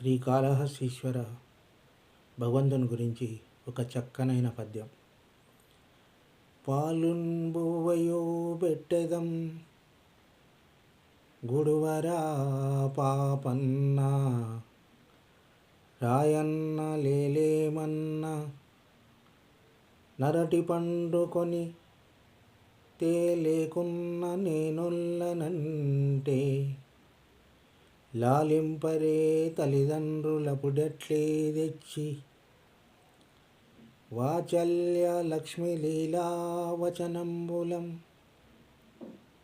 శ్రీకాళహస్తీశ్వర భగవంతుని గురించి ఒక చక్కనైన పద్యం. పాలుంబువయో పెట్టెదం గుడువరా పాపన్న రాయన్న లేలేమన్న నరటి పండుకొని తేలేకున్న నేనుల్లనంటే లాలింపరే తల్లిదండ్రుల పుడట్లే తెచ్చి వాచల్య లక్ష్మి లీలావచనంబులం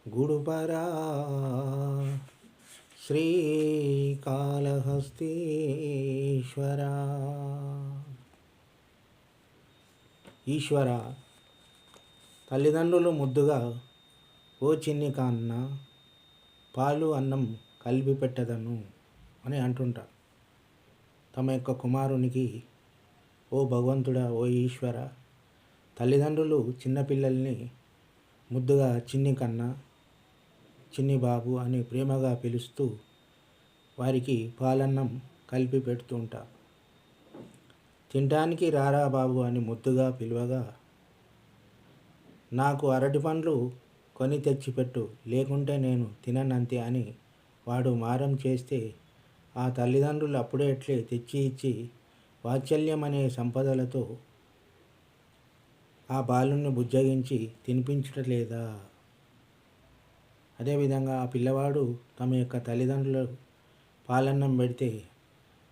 గుడుపరా శ్రీకాళహస్తీశ్వర. ఈశ్వర తల్లిదండ్రులు ముద్దుగా ఓ చిన్ని కాన్న పాలు అన్నం కలిపి పెట్టదను అని అంటుంటారు తమ యొక్క కుమారునికి ఓ భగవంతుడా ఓ ఈశ్వర తల్లిదండ్రులు చిన్నపిల్లల్ని ముద్దుగా చిన్ని కన్న చిన్ని బాబు అని ప్రేమగా పిలుస్తూ వారికి పాలన్నం కలిపి పెడుతూ ఉంటారు రారా బాబు అని ముద్దుగా పిలువగా నాకు అరటి పండ్లు కొని తెచ్చిపెట్టు లేకుంటే నేను తిననంతే అని వాడు మారం చేస్తే ఆ తల్లిదండ్రులు అప్పుడే అట్లే తెచ్చి ఇచ్చి వాత్సల్యం అనే సంపదలతో ఆ బాలుని బుజ్జగించి తినిపించట్లేదా? అదేవిధంగా ఆ పిల్లవాడు తమ యొక్క తల్లిదండ్రులు పాలన్నం పెడితే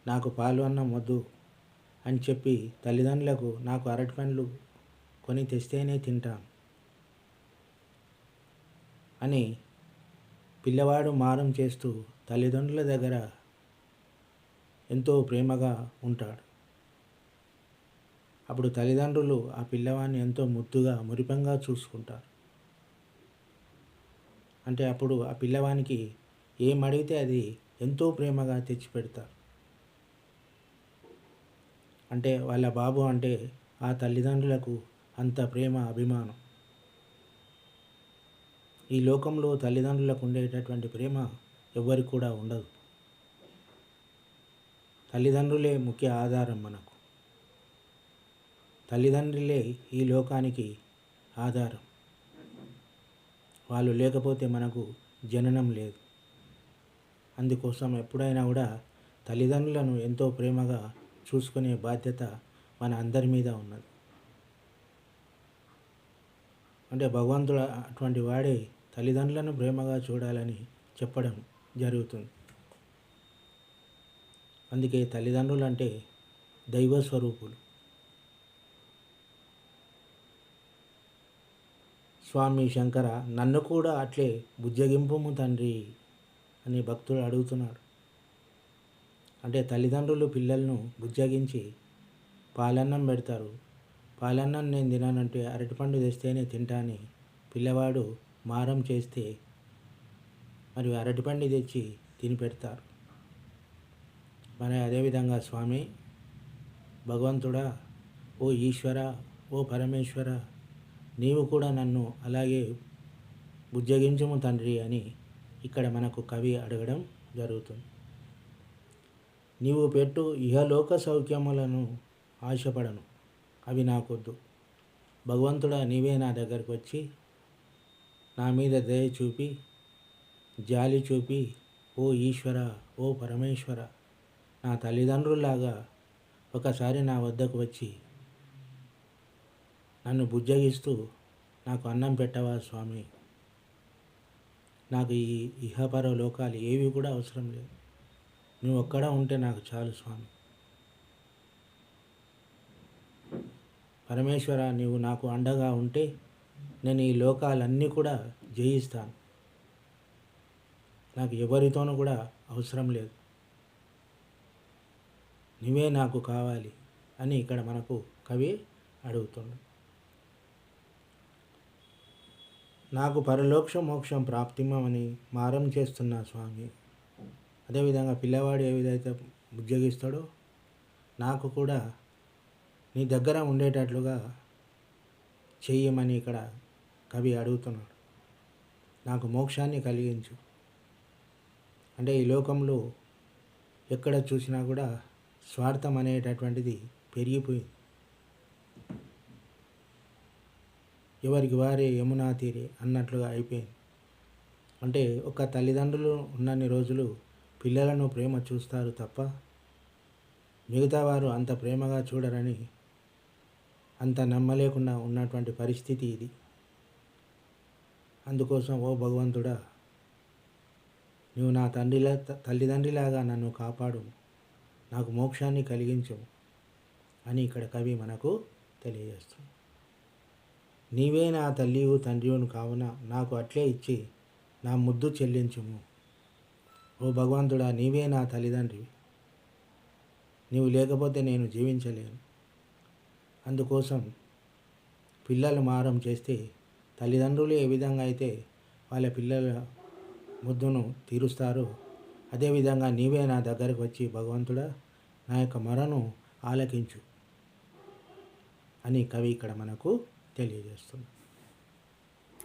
నాకు పాలు అన్నం వద్దు అని చెప్పి తల్లిదండ్రులకు నాకు అరటి పండ్లు కొని తెస్తేనే తింటాం అని పిల్లవాడు మారం చేస్తూ తల్లిదండ్రుల దగ్గర ఎంతో ప్రేమగా ఉంటాడు. అప్పుడు తల్లిదండ్రులు ఆ పిల్లవాడిని ఎంతో ముద్దుగా మురిపంగా చూసుకుంటారు. అంటే అప్పుడు ఆ పిల్లవానికి ఏం అడిగితే అది ఎంతో ప్రేమగా తెచ్చిపెడతారు అంటే వాళ్ళ బాబు అంటే ఆ తల్లిదండ్రులకు అంత ప్రేమ అభిమానం. ఈ లోకంలో తల్లిదండ్రులకు ఉండేటటువంటి ప్రేమ ఎవ్వరికి కూడా ఉండదు. తల్లిదండ్రులే ముఖ్య ఆధారం మనకు. తల్లిదండ్రులే ఈ లోకానికి ఆధారం. వాళ్ళు లేకపోతే మనకు జననం లేదు. అందుకోసం ఎప్పుడైనా కూడా తల్లిదండ్రులను ఎంతో ప్రేమగా చూసుకునే బాధ్యత మన అందరి మీద ఉన్నది. అంటే భగవంతుడు అటువంటి వాడే తల్లిదండ్రులను ప్రేమగా చూడాలని చెప్పడం జరుగుతుంది. అందుకే తల్లిదండ్రులు అంటే దైవ స్వరూపులు స్వామి శంకర నన్ను కూడా అట్లే బుజ్జగింపము తండ్రి అని భక్తుడు అడుగుతున్నాడు అంటే తల్లిదండ్రులు పిల్లలను బుజ్జగించి పాలన్నం పెడతారు. పాలన్నం నేను తినానంటే అరటిపండు తెస్తేనే తింటాని పిల్లవాడు మారం చేస్తే మరి అరటిపండు తెచ్చి తిని పెడతారు. మరి అదేవిధంగా స్వామి భగవంతుడా ఓ ఈశ్వర ఓ పరమేశ్వర నీవు కూడా నన్ను అలాగే బుజ్జగించము తండ్రి అని ఇక్కడ మనకు కవి అడగడం జరుగుతుంది. నీవు పెట్టు ఇహలోక సౌఖ్యములను ఆశపడను అవి నాకొద్దు. భగవంతుడా నీవే నా దగ్గరకు వచ్చి నా మీద దయ చూపి జాలి చూపి ఓ ఈశ్వర ఓ పరమేశ్వర నా తల్లిదండ్రుల్లాగా ఒకసారి నా వద్దకు వచ్చి నన్ను బుజ్జగిస్తూ నాకు అన్నం పెట్టవా స్వామి? నాకు ఈ ఇహపర లోకాలు ఏవి కూడా అవసరం లేదు. నువ్వు ఒక్కడ ఉంటే నాకు చాలు స్వామి. పరమేశ్వర నీవు నాకు అండగా ఉంటే నేను ఈ లోకాలన్నీ కూడా జయిస్తాను. నాకు ఎవరితోనూ కూడా అవసరం లేదు. నువ్వే నాకు కావాలి అని ఇక్కడ మనకు కవి అడుగుతున్నాడు నాకు పరలోక్ష మోక్షం ప్రాప్తిమని మారం చేస్తున్నా స్వామి. అదేవిధంగా పిల్లవాడు ఏ విధైతే ఉద్యోగిస్తాడో నాకు కూడా నీ దగ్గర ఉండేటట్లుగా చెయ్యమని ఇక్కడ కవి అడుగుతున్నాడు. నాకు మోక్షాన్ని కలిగించు. అంటే ఈ లోకంలో ఎక్కడ చూసినా కూడా స్వార్థం అనేటటువంటిది పెరిగిపోయింది. ఎవరికి వారే యమునా తీరే అన్నట్లుగా అయిపోయింది. అంటే ఒక తల్లిదండ్రులు ఉన్నన్ని రోజులు పిల్లలను ప్రేమ చూస్తారు తప్ప మిగతా వారు అంత ప్రేమగా చూడరని అంత నమ్మలేకుండా ఉన్నటువంటి పరిస్థితి ఇది. అందుకోసం ఓ భగవంతుడా నువ్వు నా తండ్రిలా తల్లిదండ్రిలాగా నన్ను కాపాడు. నాకు మోక్షాన్ని కలిగించు అని ఇక్కడ కవి మనకు తెలియజేస్తుంది. నీవే నా తల్లియు తండ్రియును కావున నాకు అట్లే ఇచ్చి నా ముద్దు చెల్లించుము. ఓ భగవంతుడా నీవే నా తల్లిదండ్రివి. నీవు లేకపోతే నేను జీవించలేను. అందుకోసం పిల్లలు మారం చేస్తే తల్లిదండ్రులు ఏ విధంగా అయితే వాళ్ళ పిల్లల ముద్దును తీరుస్తారో అదేవిధంగా నీవే నా దగ్గరకు వచ్చి భగవంతుడా నా యొక్క మరను ఆలకించు అని కవి ఇక్కడ మనకు తెలియజేస్తుంది